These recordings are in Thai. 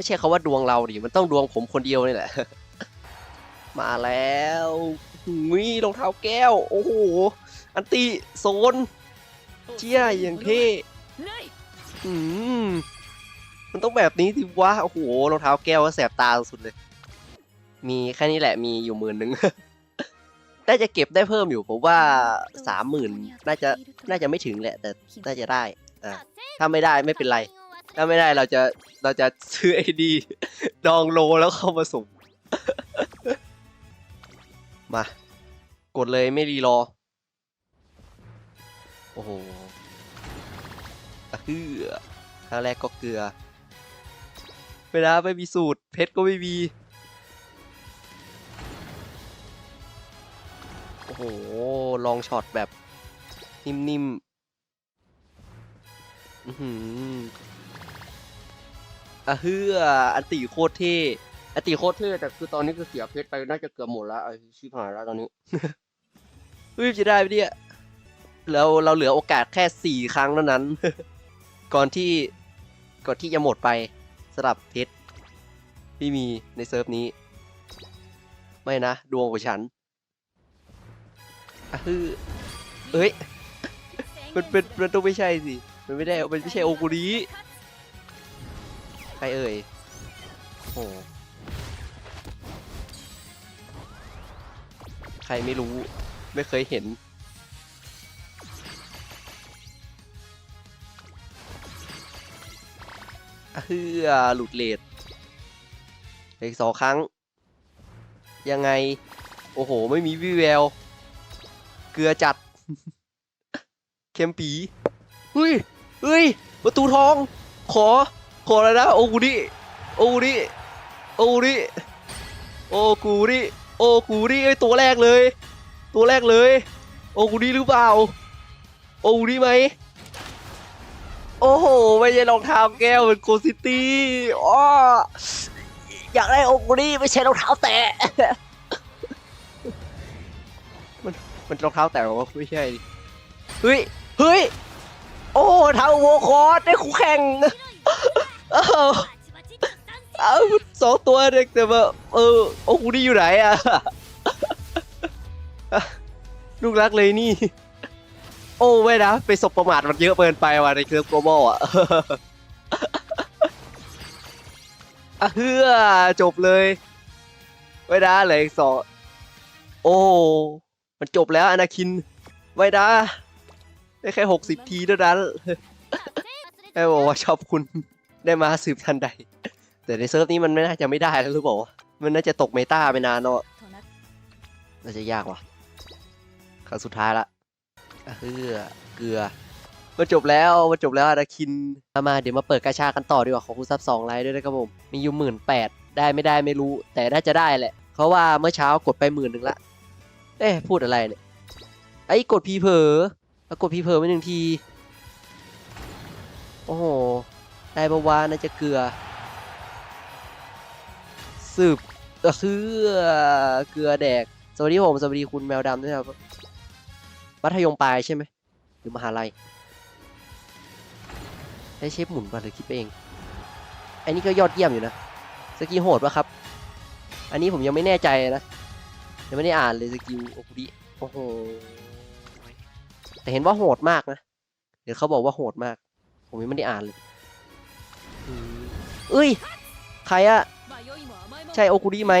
ไม่ใช่คาว่าดวงเราดิมันต้องดวงผมคนเดียวนี่แหละ มาแล้วหุยรองเท้าแก้ว โอ้โห อันติโซนเจี้ยอย่างเท่อืมมันต้องแบบนี้สิวะ โอ้โห รองเท้าแก้วก็แสบตาสุดเลย มีแค่นี้แหละ มีอยู่หมื่นหนึ่งน่าจะเก็บได้เพิ่มอยู่ ผมว่าสามหมื่นน่าจะ น่าจะไม่ถึงแหละ แต่น่าจะได้ อะถ้าไม่ได้ไม่เป็นไร ถ้าไม่ได้เราจะเราจะซื้อไอดีดองโลแล้วเข้ามาสุ่ม มา กดเลยไม่รีรอ โอ้โหอะเฮือครั้งแรกก็เกลือไม่ได้ไม่มีสูตร เพชรก็ไม่มี โอ้โห ลองช็อตแบบ นิ่มๆ อือหืออะเฮืออันติโคตรเท่อันติโคตรเท่แต่คือตอนนี้คือเสียเพชรไปน่าจะเกือบหมดแล้วไอ้ชิบหายแล้วตอนนี้เฮ้ยจะได้ไหมเนี่ยเราเราเหลือโอกาสแค่สี่ครั้งเท่านั้น ก่อนที่ก่อนที่จะหมดไปสำหรับเพชรที่มีในเซิร์ฟนี้ ไม่นะ ดวงของฉันอะฮือเอ้ยมันเป็นมันต้องไม่ใช่สิ มันไม่ได้ มันไม่ใช่โอกุริ ครเอ่ยโอ้โหใครไม่รู้ไม่เคยเห็นอะฮือหลุดเลดอีกสองครั้ง ยังไง โอ้โห ไม่มีวิแวว เกลือจัด เข้มปีเฮ้ยเฮ้ย ประตูทอง ขอ ขอแล้วนะโอกุริโอกุริโอกุริโอกุริโอกุริไอตัวแรกเลย ตัวแรกเลย โอกุริหรือเปล่า โอกุริไหมโอ้โหไม่ใช่รองเท้าแก้วเป็นโกซิตี้อ้ออยากได้โอกุริไม่ใช่รองเท้าแตะมันมันรองเท้าแตะหรอไม่ใช่เฮ้ยเฮ้ยโอ้เท้าโวคอร์ได้คู่แข่ง อ้าเอ้าสองตัวเด็กแต่ว่าเออโอ้กูนี่อยู่ไหนอะลูกรักเลยนี่ โอ้ไม่นะไปสบประมาทมันเยอะเกินไปว่ะในเครื่องโกลบอลอะอะเฮือจบเลยไม่ได้เหลยอีกสองโอ้มันจบแล้วอนาคินไม่ได้ได้แค่หกสิบทีเท่านั้นแค่บอกว่าชอบคุณ ได้มาสืบทันใด แต่ในเซิร์ฟนี้มันไม่น่าจะไม่ได้แล้วหรือเปล่ามันน่าจะตกเมตาไปนานเนาะน่าจะยากว่ะครั้งสุดท้ายละเฮือเกลือมาจบแล้วมาจบแล้วอาราคินมาเดี๋ยวมาเปิดกาชากันต่อดีกว่าของคุณซับสองไลน์ด้วยนะครับผมมีอยู่หมื่นแปดได้ไม่ได้ไม่รู้ แต่น่าจะได้แหละเพราะว่าเมื่อเช้ากดไปหมื่นหนึ่งละเอ๊ะพูดอะไรเนี่ยไอ้กดพีเผลอแล้วกดพีเผลอไปหนึ่งที โอ้โห ได้ปะวะน่าจะเกลือสืบเออคือเกลือแดก สวัสดีผม สวัสดีคุณแมวดำด้วยครับ มัธยมปลายใช่ไหม หรือมหาลัย ได้เชฟหมุนมาหรือคิดไปเอง อันนี้ก็ยอดเยี่ยมอยู่นะ สกิลโหดปะครับ อันนี้ผมยังไม่แน่ใจนะ ยังไม่ได้อ่านเลยสกิลโอคุริโอ้โห แต่เห็นว่าโหดมากนะ เดี๋ยวเขาบอกว่าโหดมาก ผมยังไม่ได้อ่านเลย เอ้ย ใครอะใช่โอคุริไหม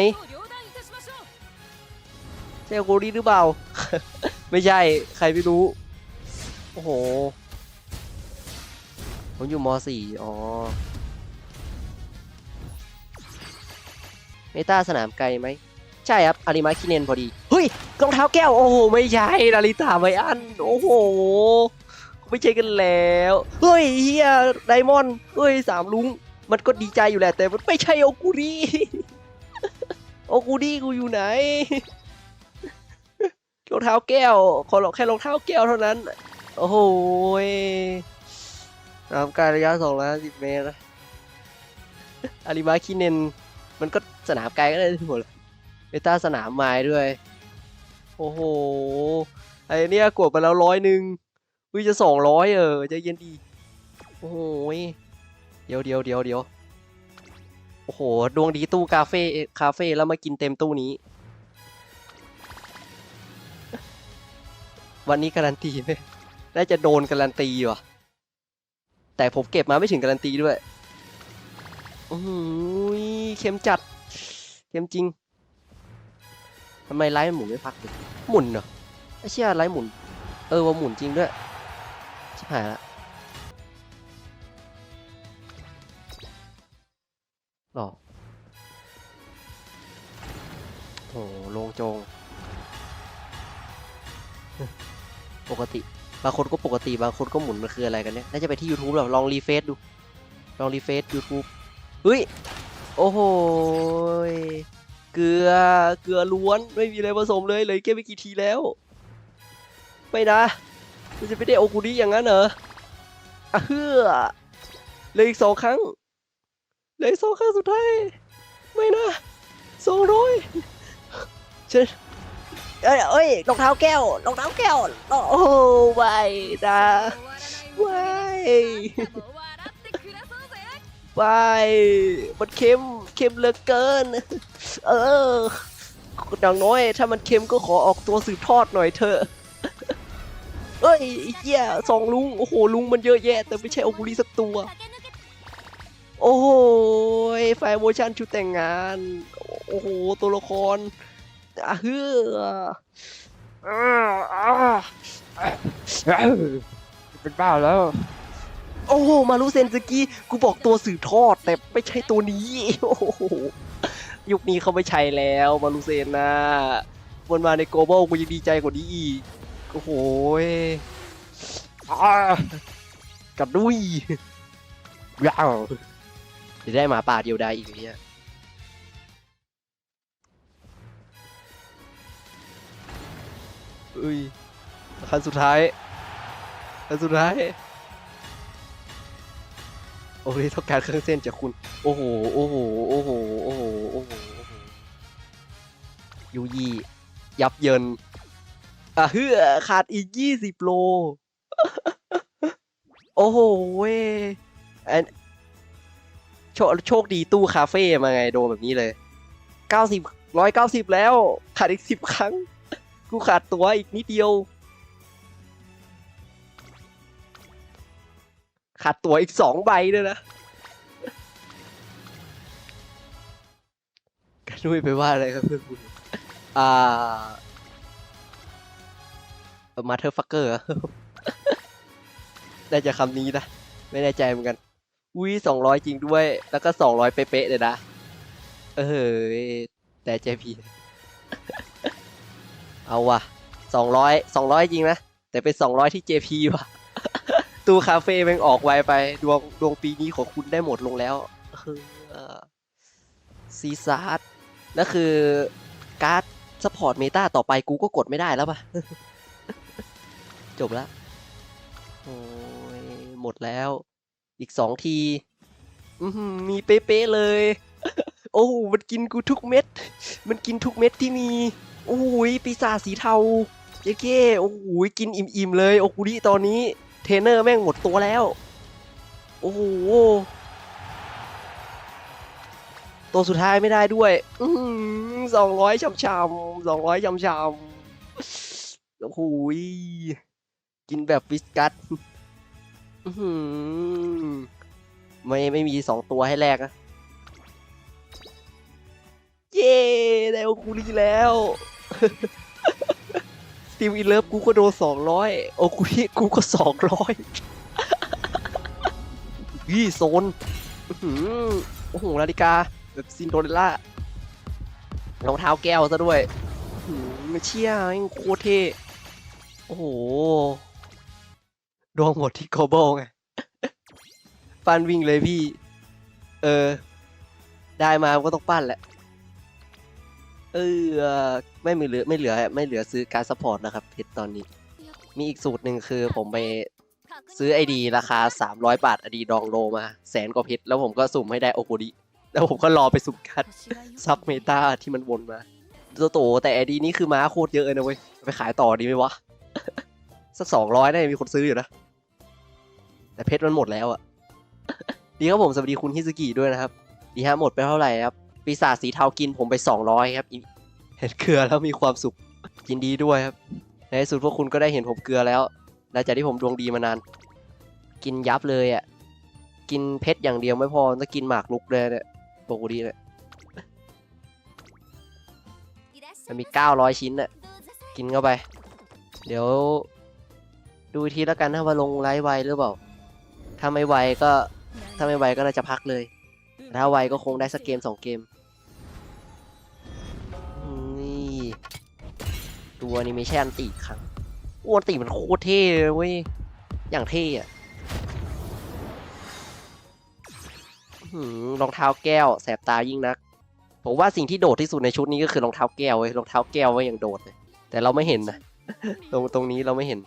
ใช่โอคุริหรือเปล่า ไม่ใช่ ใครไม่รู้ โอ้โห ผมอยู่ม .4 อ๋อ เมตาสนามไกลไหม ใช่ครับ อาริมาคิเนนพอดี เฮ้ยรองเท้าแก้ว โอ้โห ไม่ใช่นาริตาไมอัน โอ้โหไม่ใช่กันแล้ว เฮ้ยเฮียไดมอนด์เฮ้ยสามลุง มันก็ดีใจอยู่แหละแต่มันไม่ใช่โอกูดีโอกูดีกูอยู่ไหนรองเท้าแก้วขอแค่รองเท้าแก้วเท่านั้น โอ้โหสนามการระยะสองร้อยสิบเมตรนะอาริมาคิเนนมันก็สนามไกลก็ได้ทั้งหมดเบต้าสนามไม้ด้วย โอ้โห ไอเนี้ยกดไปแล้วร้อยหนึ่งวิจะสองร้อยเออใจะเย็นดี โอ้โห ดี๋ยวเดี๋ยวเดี๋ยวเดี๋ยวโอ้โห ดวงดีตู้คาเฟ่คาเฟ่แล้วมากินเต็มตู้นี้ วันนี้การันตีไหมน่าจะโดนการันตีว่ะ แต่ผมเก็บมาไม่ถึงการันตีด้วยอือหือเค็มจัดเค็มจริงทำไมไลฟ์หมุนไม่พักหมุนเหรอไอ้เชี่ยไลฟ์หมุน เออว่าหมุนจริงด้วยชิบหายละ หรอโอ้โหโลงโจง ปกติ บางคนก็ปกติ บางคนก็หมุน มันคืออะไรกันเนี่ย น่าจะไปที่ YouTube หรอลองรีเฟซดู ลองรีเฟซ YouTube เฮ้ย โอ้โห เกลือ เกลือล้วน ไม่มีอะไรผสมเลย เลยแค่ไม่กี่ทีแล้ว ไม่นะมันจะไม่ได้โอคุริอย่างนั้นเหรออะเฮือเลยอีกสองครั้ง เหลยสองครั้งสุดท้าย ไม่นะสองร้อยฉันเอ้ยเอ้ยรองเท้าแก้วรองเท้าแก้ว โอ้โหไม่นะไม่ไม่มันเค็มเค็มเหลือเกิน เอออย่างน้อยถ้ามันเค็มก็ขอออกตัวสืบทอดหน่อยเถอะเอ้ยไอ้เหี้ยสองลุง โอ้โหลุงมันเยอะแยะ แต่ไม่ใช่โอคุริสักตัว โอ้โหไฟโมชั่นชุดแต่งงาน โอ้โห ตัวละครอะเฮืออ่าอ่าเป็นบ้าแล้ว โอ้โห มารุเซนสกี้ กูบอกตัวสื่อทอด แต่ไม่ใช่ตัวนี้ โอ้โห ยุคนี้เขาไม่ใช้แล้ว มารุเซนนะมันมาในโกลบอลกูยังดีใจกว่านี้อีก โอ้โหยอ่ากระดุยว้าว จะได้หมาป่าเดียวดายอีกเนี่ยเอ้ยคันสุดท้ายคันสุดท้าย โอ้ยต้องการเครื่องเส้นจากคุณ โอ้โห โอ้โห โอ้โห โอ้โห โอ้โห ยูยี่ยับเยินอะเฮือขาดอีกยี่สิบโล โอ้โหเว้ย โชคดีตู้คาเฟ่มาไงโดนแบบนี้เลยเก้าสิบร้อยเก้าสิบแล้วขาดอีกสิบครั้ง กูขาดตัวอีกนิดเดียว ขาดตัวอีกสองใบด้วยนะกันด้วยไปว่าอะไรครับเพื่อนคุณอ่ามาเธอฟักเกอร์น่าจะคำนี้นะ ไม่แน่ใจเหมือนกัน อุ้ยสองร้อยจริงด้วย แล้วก็สองร้อยเป๊ะเลยนะ เออแต่ใจพีเอาว่ะสองร้อยสองร้อยจริงนะ แต่เป็นสองร้อยที่ JP ว่ะ ตู้คาเฟ่แม่งออกไวไป ดวงดวงปีนี้ของคุณได้หมดลงแล้วเออซีซาร์ดแล้วคือการ์ดสปอร์ตเมตาต่อไปกูก็กดไม่ได้แล้วป่ะ จบแล้วโอ้ยหมดแล้ว อีกสองทีมีเป๊ะเลย โอ้มันกินกูทุกเม็ด มันกินทุกเม็ดที่มี โอ้ยปีศาจสีเทาเจ๊เก้โอ้โหกินอิ่มๆเลยโอคุริตอนนี้ เทรนเนอร์แม่งหมดตัวแล้ว โอ้โหตัวสุดท้ายไม่ได้ด้วยสองร้อยช่ำๆสองร้อยช่ำๆโอ้โหยกินแบบวิสกัส อื้อหือไม่ไม่มีสองตัวให้แลกนะเย้ได้โอคุริแล้วสตีมอินเลิฟกูก็โดนสองร้อยโอคุริกูก็สองร้อยยี่โซนอื้อหือโอ้โหนาฬิกาแบบซินโดเรลล่ารองเท้าแก้วซะด้วยอื้อหือไม่เชี่ยแม่งโคตรเท่โอ้โห ดวงหมดที่โกลบอลไง ปั้นวิ่งเลยพี่ เออ ได้มาก็ต้องปั้นแหละ เออ ไม่มีเหลือไม่เหลือไม่เหลือซื้อการซัพพอร์ตนะครับเพชรตอนนี้ มีอีกสูตรหนึ่งคือผมไปซื้อไอดีราคา 300 บาทไอดีดองโลมา แสนกว่าเพชรแล้วผมก็สุ่มให้ได้โอโกดิ แล้วผมก็รอไปสุ่มคัดซับเมตาที่มันวนมาโตโตแต่ไอดีนี้คือม้าโคตรเยอะเลยนะเว้ย ไปขายต่อดีไหมวะ สักสองร้อยได้มีคนซื้ออยู่นะ แต่เพชรมันหมดแล้วอะดีครับผมสวัสดีคุณฮิสกิด้วยนะครับ ดีฮะหมดไปเท่าไหร่ครับ ปีศาจสีเทากินผมไป 200 ครับเห็นเกลือแล้วมีความสุขยินดีด้วยครับ ในที่สุดพวกคุณก็ได้เห็นผมเกลือแล้วหลังจากที่ผมดวงดีมานาน กินยับเลยอะ่ะ กินเพชรอย่างเดียวไม่พอต้องกินหมากลุกเลยเนี่ยปกติเนี่ยมันมี 900 ชิ้นน่ะ กินเข้าไป เดี๋ยว ดูทีแล้วกันนะว่าลงไลฟ์ไวหรือเปล่า ถ้าไม่ไวก็ถ้าไม่ไวก็น่าจะพักเลย ถ้าไวก็คงได้สักเกมสองเกม นี่ดูอนิเมชันอันตีครั้งอ้วนติมันโคตรเท่เลยเว้ย อย่างเท่อะรองเท้าแก้วแสบตายิ่งนัก ผมว่าสิ่งที่โดดที่สุดในชุดนี้ก็คือรองเท้าแก้วเว้ยรองเท้าแก้วไว้ยอย่างโดดเลย แต่เราไม่เห็นนะ ตรงตรงนี้เราไม่เห็น